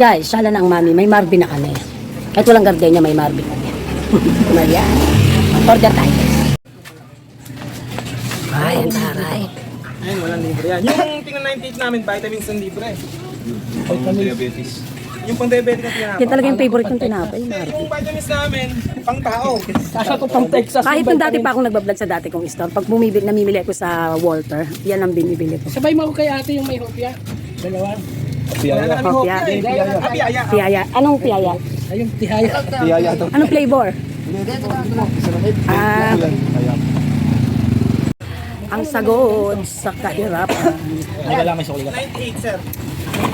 Guys, sala na ang mami. May Marvin na kami. Kahit walang gardenia, may Marvin kami. Maya. Order tayo. Ay, ang taray. Ayun, walang libre yan. Yung tingnan 98 namin, vitamins ang libre. Diabetes. Yung pang diabetes na tinapay. Yan talaga yung favorite kong tinapay, yung vitamins namin, pang tao. Kasa to pang Texas. Kahit nung dati pa akong nagbablog sa dati kong store, pag bumibili, namimili ako sa Walter, yan ang binibili ko. Sabay mo kay ate yung may hopya. Dalawa. Wala na kami Kopya. hopya eh. Ah, piyaya. Piyaya. Anong piyaya? Ayun, tihaya. Piyaya to. Anong flavor? Ah, ang sagod sa kahirapan. Wala may sulit. 98 sir.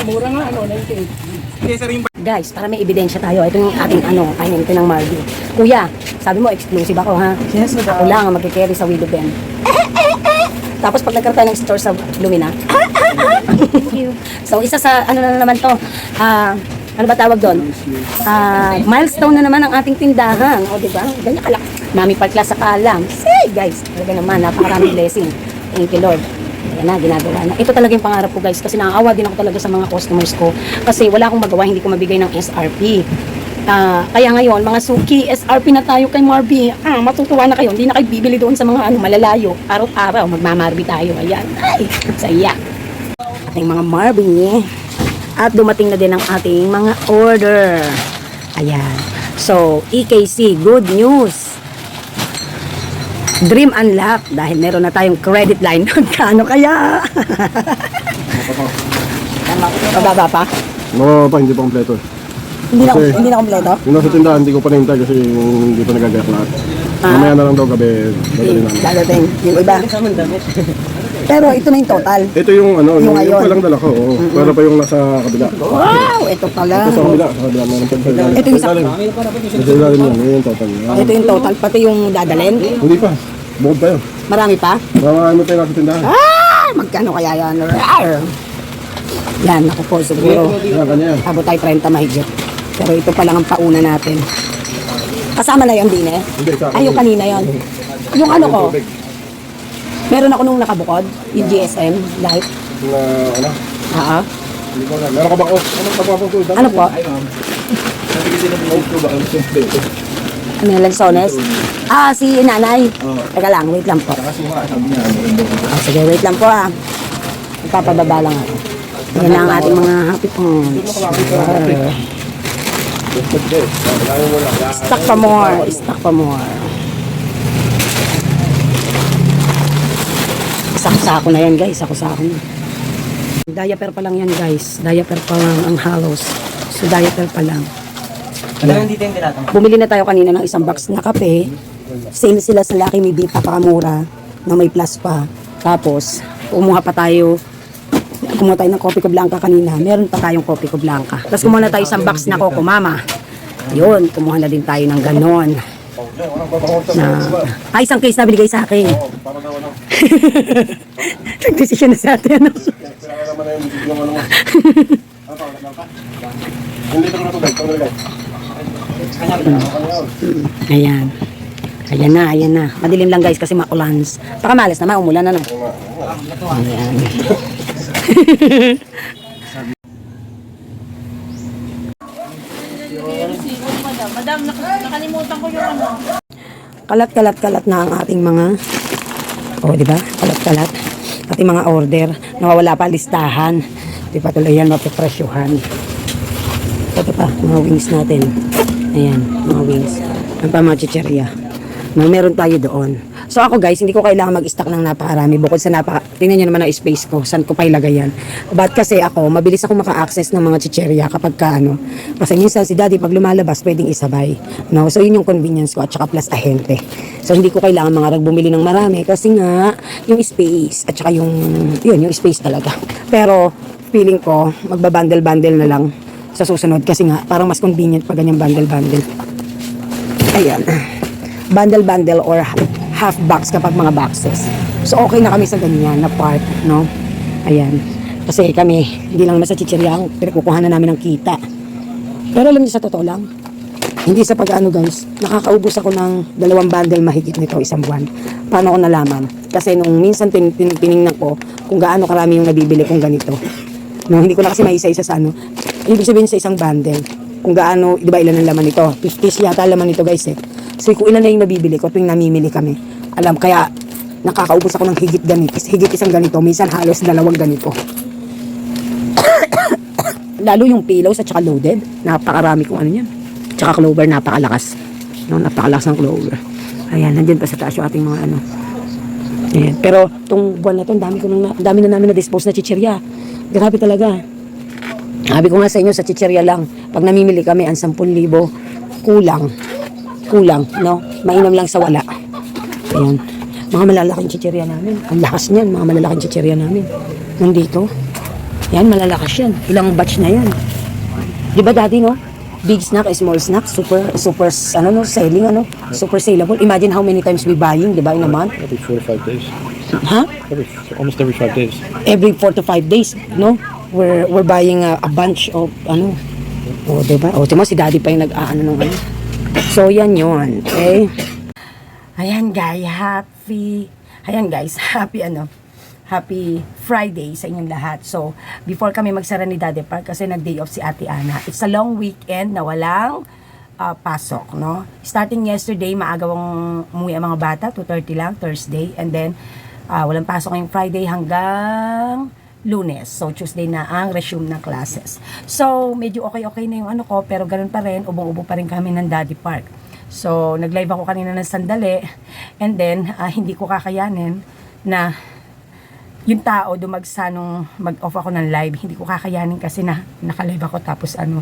Mura nga ano, 98. Hindi sir, yung Guys, para may ebidensya tayo, ito yung ating ano, ito ng Marvin. Kuya, sabi mo exclusive ako ha? Yes, Ako lang ang magkikerry sa Widow Ben. Tapos pag nagkaroon tayo ng store sa Lumina. so isa sa ano na naman to, ah, ano ba tawag doon? Ah, milestone na naman ang ating tindahan. O, di ba? Ganyan kalak. Mami Parkla sa kalam. Say, guys, talaga naman, napakaraming blessing. Thank you, Lord. Ayan na, ginagawa na. Ito talaga yung pangarap ko, guys, kasi nakaawa din ako talaga sa mga customers ko. Kasi wala akong magawa, hindi ko mabigay ng SRP. Ah, kaya ngayon, mga suki, SRP na tayo kay Marby. Ah, matutuwa na kayo. Hindi na kayo bibili doon sa mga ano, malalayo. Araw-araw, magmamarby tayo. Ayan. Ay, saya. Ating mga Marby. At dumating na din ang ating mga order. Ayan. So, EKC, good news. Dream unlock dahil meron na tayong credit line. Kano kaya? Pababa pa? Oo pa, hindi pa kompleto. Hindi na, Kasi- hindi na kompleto? Yung nasa tindahan, hindi ko pa nahintay kasi yung hindi pa nagagayak lahat. Mamaya na lang daw gabi, dadali namin. Dadating yung iba. Pero ito na yung total. Ito yung ano, Yung yung, yung, ngayon. palang dala ko. oo. Para pa yung nasa kabila. Wow! Ito pala. Ito sa kabila, sa kabila. Meron pa sa. Ito yung Sa ilalim. Sa ilalim yan, yun yung total. Yan. Ito yung total. Pati yung dadalhin. Hindi pa, bukod pa yun. Marami pa. Marami tayo nasa tindahan. Ah! Magkano kaya yan? Rar! Yan, ako po siguro. Yan, kanya yan. Abot tayo 30 mahigit. Pero ito pa lang ang pauna natin. Kasama na yung dine? Hindi. Ay, yung kanina yon. Yung ano ko, meron ako nung nakabukod, yung GSM, light. Na, ano, Oo. hindi ko alam. Meron ka ba? Oh, ano ka ba? Oh, Ano po? Ano yung Lanzones? Ah, si nanay. Teka lang, wait lang po. Ah, sige, wait lang po ah. Magpapababa lang ako. Yan ang ating mga happy phones. Stock pa more. Stock pa more. Sako-sako na yan guys. Sako-sako na. Diaper pa lang yan guys. Diaper pa lang ang halos. So diaper pa lang. Bumili na tayo kanina ng isang box na kape. Same sila sa Lucky Me Beef, napakamura, na may plus pa. Tapos, kumuha pa tayo, kumuha tayo ng Coffee ko Blanca kanina. Meron pa tayong Coffee ko Blanca. Tapos kumuha na tayo isang box na Coco Mama. Yun, kumuha na din tayo ng ganon. Na, ay, isang case na binigay sa akin. Nag-decision na sa atin. Ano? Ayan. Ayan na, ayan na. Madilim lang guys kasi makulans. Baka malas naman, umulan na no. Ayan. Madam, nak- nakalimutan ko yung ano. Kalat, kalat, kalat na ang ating mga Oh, di ba? Kalat, kalat. Ating mga order. Nawawala pa listahan. Di pa tuloy yan mapipresyuhan. Ito pa, mga wings natin. Ayan, mga wings. Ang pamachicherya. Na meron tayo doon. So ako guys, hindi ko kailangan mag-stock ng napakarami bukod sa napaka... Tingnan nyo naman ang space ko, saan ko pa ilagay yan. But kasi ako, mabilis ako maka-access ng mga chicherya kapag ka ano. Kasi minsan si daddy pag lumalabas, pwedeng isabay. No? So yun yung convenience ko at saka plus ahente. So hindi ko kailangan mga bumili ng marami kasi nga yung space at saka yung, yun, yung space talaga. Pero feeling ko, magbabundle-bundle na lang sa susunod kasi nga parang mas convenient pag ganyan bundle-bundle. Ayan. Bundle-bundle or half box kapag mga boxes. So, okay na kami sa ganyan na part, no? Ayan. Kasi kami, hindi lang naman sa chichirya, pinagkukuha na namin ng kita. Pero alam niyo sa totoo lang, hindi sa pag-ano guys, nakakaubos ako ng dalawang bundle mahigit nito isang buwan. Paano ko nalaman? Kasi nung minsan tin tin tiningnan ko kung gaano karami yung nabibili kong ganito. No, hindi ko na kasi maisa-isa sa ano. Ibig sabihin sa isang bundle, kung gaano, di ba ilan ang laman nito? 50 yata laman nito guys eh. So kung ilan na yung nabibili ko tuwing namimili kami. Alam, kaya nakakaubos ako ng higit ganito. Higit isang ganito, minsan halos dalawang ganito. Lalo yung pillows at saka loaded. Napakarami kong ano yan. Tsaka clover, napakalakas. No, napakalakas ng clover. Ayan, nandyan pa sa taas yung ating mga ano. Ayan. Pero itong buwan na to, dami, ko nang, ang dami na namin na-dispose na chichirya. Grabe talaga. Sabi ko nga sa inyo, sa chichirya lang, pag namimili kami, ang 10,000, kulang. Kulang, no? Mainam lang sa wala. Ayan. Mga malalaking chichirya namin. Ang lakas niyan, mga malalaking chichirya namin. Nandito. Yan, malalakas yan. Ilang batch na yan. Di ba dati, no? Big snack, small snack, super, super, ano, no, selling, ano, super saleable. Imagine how many times we buying, di ba, in a month? Every 4 to 5 days. Ha? Every, almost every 5 days. every 4 to 5 days, no? We're, we're buying a, a bunch of, ano, o, diba? O, diba, si daddy pa yung nag-aano ng ano. So, yan yun, okay? Ayan, guys, happy, ayan, guys, happy, ano, happy Friday sa inyong lahat. So, before kami magsara ni Daddy Park, kasi nag-day off si Ate Ana, it's a long weekend na walang ah, pasok, no? Starting yesterday, maagawang umuwi ang mga bata, 2.30 lang, Thursday, and then, ah, walang pasok ngayong Friday hanggang lunes. So, Tuesday na ang resume ng classes. So, medyo okay-okay na yung ano ko, pero ganun pa rin, ubong-ubo pa rin kami ng Daddy Park. So, nag-live ako kanina ng sandali, and then, ah, hindi ko kakayanin na yung tao dumagsa nung mag-off ako ng live, hindi ko kakayanin kasi na naka-live ako tapos ano,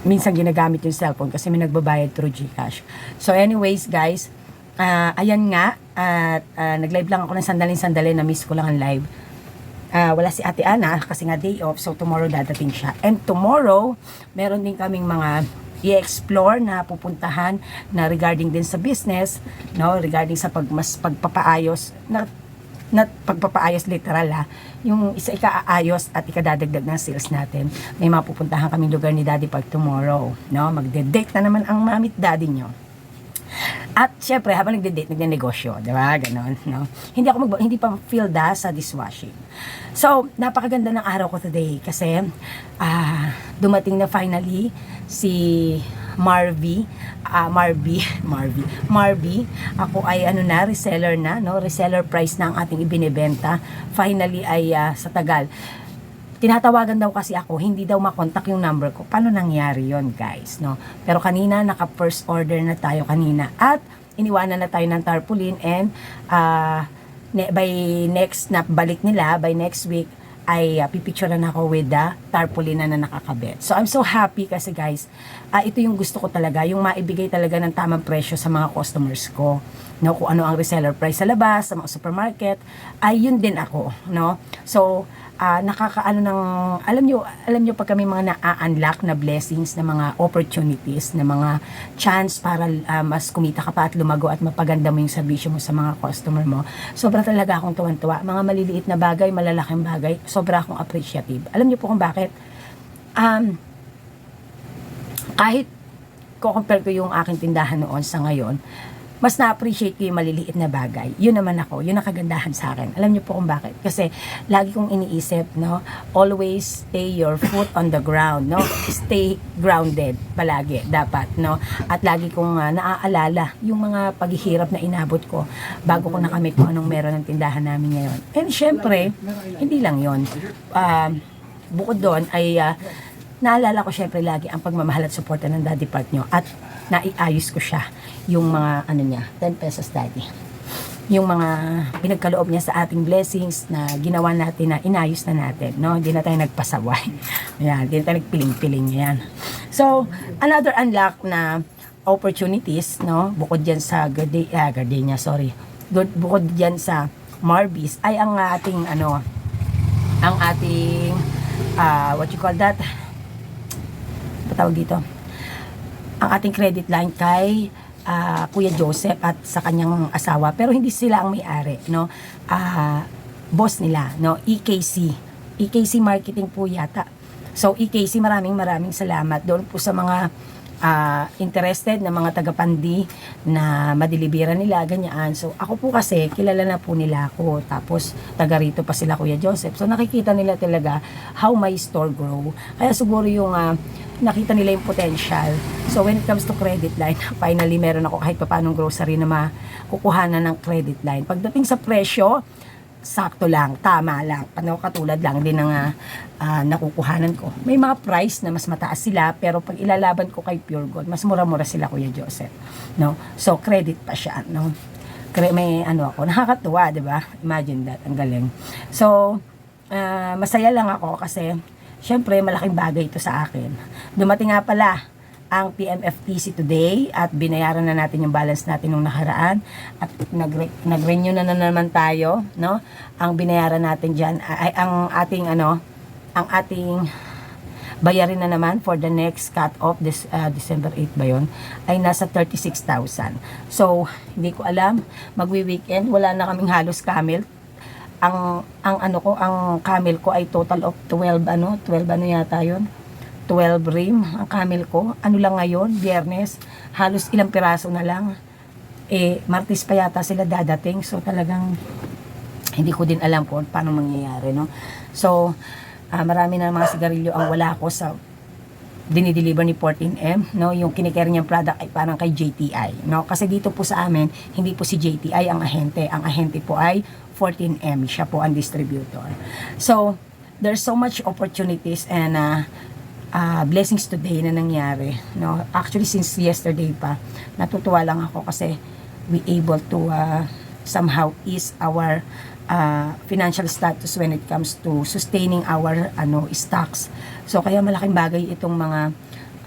minsan ginagamit yung cellphone kasi may nagbabayad through GCash. So anyways guys, ah, ayan nga, at ah, nag-live lang ako ng sandaling-sandali na miss ko lang ang live. Ah, wala si Ate Ana kasi nga day off, so tomorrow dadating siya. And tomorrow, meron din kaming mga i-explore na pupuntahan na regarding din sa business, no, regarding sa pag mas pagpapaayos na na pagpapaayos literal ha, yung isa ikaayos at ikadadagdag ng sales natin. May mapupuntahan kaming lugar ni Daddy Park tomorrow, no? Magde-date na naman ang mamit daddy nyo. At syempre, habang nagde-date, nagne-negosyo, di ba? Ganon, no? Hindi ako mag hindi pa feel da sa dishwashing. So, napakaganda ng araw ko today kasi ah dumating na finally si Marvy, ah Marvy, Marvy, Marvy. Ako ay ano na, reseller na, no? Reseller price na ang ating ibinebenta. Finally ay ah, sa Tagal. Tinatawagan daw kasi ako, hindi daw makontak yung number ko. Paano nangyari yon guys, no? Pero kanina, naka first order na tayo kanina. At iniwanan na tayo ng tarpaulin and ah, ne- by next na balik nila, by next week, ay uh, pipicturean ako with the tarpaulin na, na nakakabit. So I'm so happy kasi guys, ah, ito yung gusto ko talaga, yung maibigay talaga ng tamang presyo sa mga customers ko. No, kung ano ang reseller price sa labas, sa mga supermarket, ay yun din ako, no? So, ah, nakakaano ng alam nyo alam nyo pag kami mga na-unlock na blessings na mga opportunities na mga chance para ah, mas kumita ka pa at lumago at mapaganda mo yung serbisyo mo sa mga customer mo sobra talaga akong tuwan-tuwa. Mga maliliit na bagay malalaking bagay sobra akong appreciative. Alam nyo po kung bakit? Um, kahit ko-compare ko yung aking tindahan noon sa ngayon, mas na-appreciate ko yung maliliit na bagay. Yun naman ako, yun ang kagandahan sa akin. Alam niyo po kung bakit? Kasi lagi kong iniisip, no? Always stay your foot on the ground, no? Stay grounded palagi, dapat, no? At lagi kong ah, naaalala yung mga paghihirap na inabot ko bago ko nakamit kung anong meron ng tindahan namin ngayon. And syempre, hindi lang yon Um, bukod doon ay ah, naalala ko syempre lagi ang pagmamahal at suporta ng daddy part nyo at naiayos ko siya. Yung mga ano niya 10 pesos daddy. Yung mga pinagkaloob niya sa ating blessings na ginawa natin na inayos na natin no? Hindi na tayo nagpasaway. Yan hindi na tayo nagpiling-piling yan so another unlock na opportunities no? Bukod diyan sa Garde, ah, Gardenia sorry. Bukod- diyan sa Marby's ay ang ating ano ang ating ah, what you call that? Patawag dito ang ating credit line kay ah, Kuya Joseph at sa kanyang asawa. Pero hindi sila ang may-ari no? Ah, boss nila no? EKC EKC marketing po yata. So EKC maraming maraming salamat doon po sa mga ah, interested na mga taga-pandi na madilibiran nila, ganyan. So, ako po kasi, kilala na po nila ako. Tapos, taga rito pa sila Kuya Joseph. So, nakikita nila talaga how my store grow. Kaya siguro yung ah, nakita nila yung potential. So, when it comes to credit line, finally, meron ako kahit pa paanong grocery na makukuhanan ng credit line. Pagdating sa presyo, sakto lang, tama lang, ano, katulad lang din ng ah, nakukuhanan ko. May mga price na mas mataas sila, pero pag ilalaban ko kay Pure Gold, mas mura-mura sila, Kuya Joseph. No? So, credit pa siya, no? May ano ako, nakakatuwa, di ba? Imagine that, ang galing. So, ah, masaya lang ako kasi, syempre, malaking bagay ito sa akin. Dumating nga pala, ang PMFTC today at binayaran na natin yung balance natin nung nakaraan. At nag- nag-renew na, na naman tayo no? Ang binayaran natin diyan ay ang ating ano ang ating bayarin na naman for the next cut off this uh, December 8 ba yon ay nasa 36,000 so hindi ko alam magwi-weekend wala na kaming halos camel. Ang ang ano ko ang camel ko ay total of 12 ano 12 ano yata yon 12 rim ang camel ko. Ano lang ngayon, biyernes, halos ilang piraso na lang. Eh, martis pa yata sila dadating. So, talagang hindi ko din alam kung paano mangyayari, no? So, ah, marami na mga sigarilyo ang wala ko sa dinideliver ni 14M, no? Yung kinikare niyang product ay parang kay JTI, no? Kasi dito po sa amin, hindi po si JTI ang ahente. Ang ahente po ay 14M. Siya po ang distributor. So, there's so much opportunities and uh, uh, blessings today na nangyari. No? Actually, since yesterday pa, natutuwa lang ako kasi we able to uh, somehow ease our uh, financial status when it comes to sustaining our ano stocks. So, kaya malaking bagay itong mga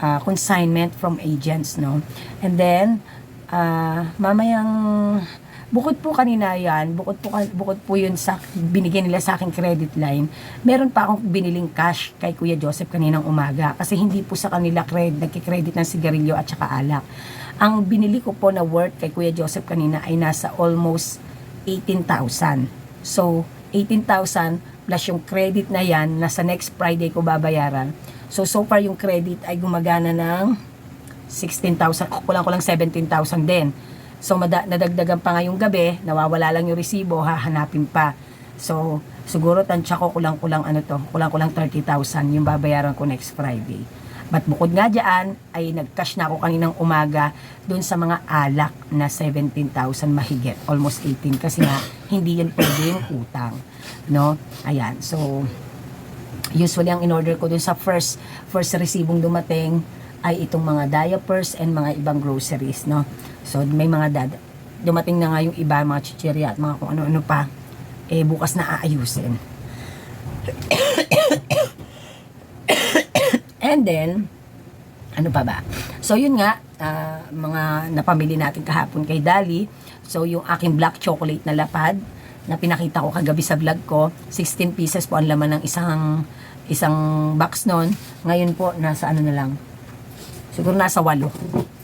uh, consignment from agents. No? And then, uh, mamayang bukod po kanina yan, bukod po, bukod po yun sa binigyan nila sa aking credit line, meron pa akong biniling cash kay Kuya Joseph kaninang umaga kasi hindi po sa kanila credit, nagkikredit ng sigarilyo at saka alak. Ang binili ko po na worth kay Kuya Joseph kanina ay nasa almost 18,000. So, 18,000 plus yung credit na yan, nasa next Friday ko babayaran. So, so far yung credit ay gumagana ng 16,000, kulang ko lang 17,000 din. So, mada- nadagdagan pa ngayong gabi, nawawala lang yung resibo, hahanapin pa. So, siguro tansya ko kulang-kulang ano to, kulang-kulang 30,000 yung babayaran ko next Friday. But bukod nga dyan, ay nag-cash na ako kaninang umaga dun sa mga alak na 17,000 mahigit, almost 18 kasi nga hindi yan pwede yung utang. No? Ayan, so usually ang in-order ko dun sa first first resibong dumating ay itong mga diapers and mga ibang groceries, no? So, may mga dad, dumating na nga yung iba, mga chichirya at mga kung ano-ano pa, eh, bukas na aayusin. And then, ano pa ba? So, yun nga, ah, mga napamili natin kahapon kay Dali. So, yung aking black chocolate na lapad, na pinakita ko kagabi sa vlog ko, 16 pieces po ang laman ng isang isang box nun. Ngayon po, nasa ano na lang, siguro nasa walo.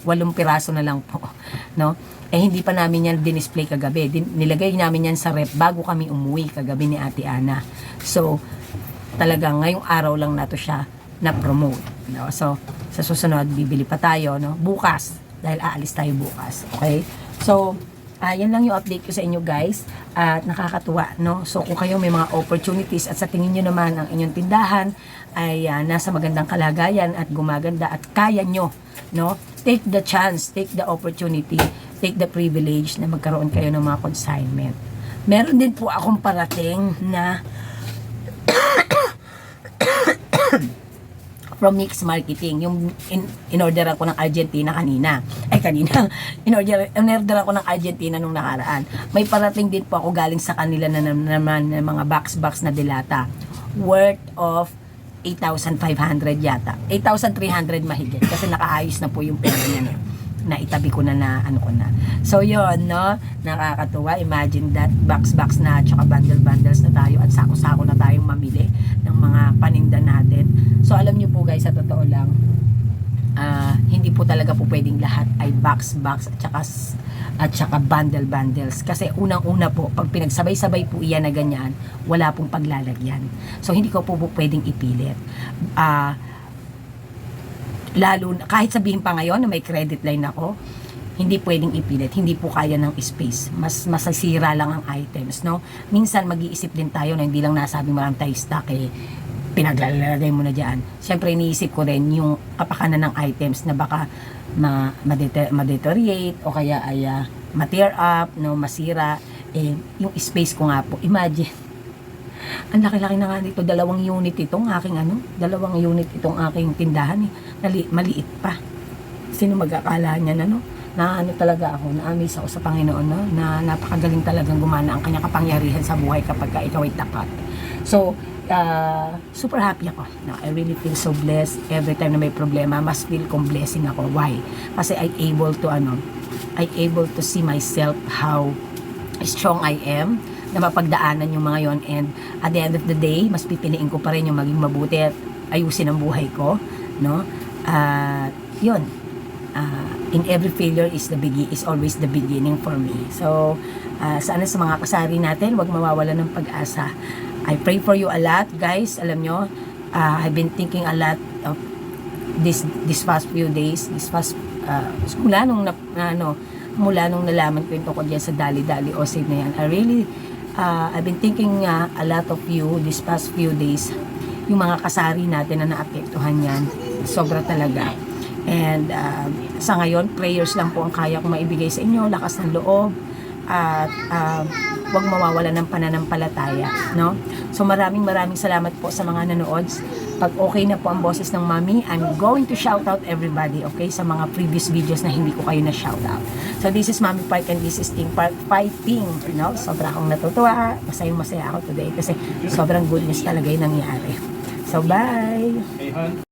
Walong piraso na lang po. No? Eh, hindi pa namin yan dinisplay kagabi. Din, nilagay namin yan sa rep bago kami umuwi kagabi ni Ate Ana. So, talagang ngayong araw lang na to siya na-promote. No? So, sa susunod, bibili pa tayo, no? Bukas. Dahil aalis tayo bukas. Okay? So, ah yan lang yung update ko sa inyo guys. At nakakatuwa no? So kung kayo may mga opportunities at sa tingin nyo naman ang inyong tindahan ay ah, nasa magandang kalagayan at gumaganda at kaya nyo no? Take the chance take the opportunity take the privilege na magkaroon kayo ng mga consignment. Meron din po akong parating na from Mix Marketing. Yung in, in-order ako ng Argentina kanina. Ay, kanina. In-order, in-order ako ng Argentina nung nakaraan. May parating din po ako galing sa kanila na na- naman ng mga box-box na dilata. Worth of 8,500 yata. 8,300 mahigit. Kasi nakaayos na po yung pera niya na na itabi ko na na ano ko na. So yon no, nakakatuwa. Imagine that. Box box na. Tsaka bundle bundles na tayo. At sako-sako na tayong mamili ng mga paninda natin. So alam niyo po guys sa totoo lang ah, hindi po talaga po pwedeng lahat ay box box at tsaka s- at tsaka bundle bundles. Kasi unang-una po pag pinagsabay-sabay po iyan na ganyan wala pong paglalagyan. So hindi ko po, po pwedeng ipilit. Ah lalo na, kahit sabihin pa ngayon na may credit line ako, hindi pwedeng ipilit, hindi po kaya ng space. Mas masasira lang ang items, no? Minsan mag-iisip din tayo na hindi lang nasabi marami tayo stock eh, pinaglalagay mo na dyan. Siyempre, iniisip ko rin yung kapakanan ng items na baka ma, madete- ma-deteriorate o kaya ay ah, ma-tear up, no, masira. Eh, yung space ko nga po, imagine, ang laki-laki na nga nito, dalawang unit itong aking ano, dalawang unit itong aking tindahan eh. Nali, maliit pa. Sino mag-akala niya na no? Na ano talaga ako, na-amaze ako sa Panginoon no? na napakagaling talagang gumana ang kanyang kapangyarihan sa buhay kapag ka ikaw ay tapat. So, uh, super happy ako. No, I really feel so blessed every time na may problema, mas feel kong blessing ako. Why? Kasi I able to ano, I able to see myself how strong I am na mapagdaanan yung mga yon. And at the end of the day mas pipiliin ko pa rin yung maging mabuti at ayusin ang buhay ko no? At yun Ah, in every failure is the begin is always the beginning for me. So ah, sana sa mga kasari natin wag mawawala ng pag-asa. I pray for you a lot guys. Alam nyo ah, I've been thinking a lot of this this past few days this past uh, mula nung na, ano mula nung nalaman ko yung tungkol dyan sa dali-dali o na yan. I really uh, I've been thinking uh, a lot of you this past few days yung mga kasari natin na naapektuhan yan. Sobra talaga. And uh, sa ngayon prayers lang po ang kaya kong maibigay sa inyo. Lakas ng loob. At uh, huwag mawawala ng pananampalataya no? So maraming maraming salamat po sa mga nanood. Pag okay na po ang boses ng mami I'm going to shout out everybody okay? Sa mga previous videos na hindi ko kayo na shout out. So this is Mami Park and this is Team Park Fighting no sobra akong natutuwa. Masayang masaya ako today kasi sobrang good news talaga yung nangyari. So bye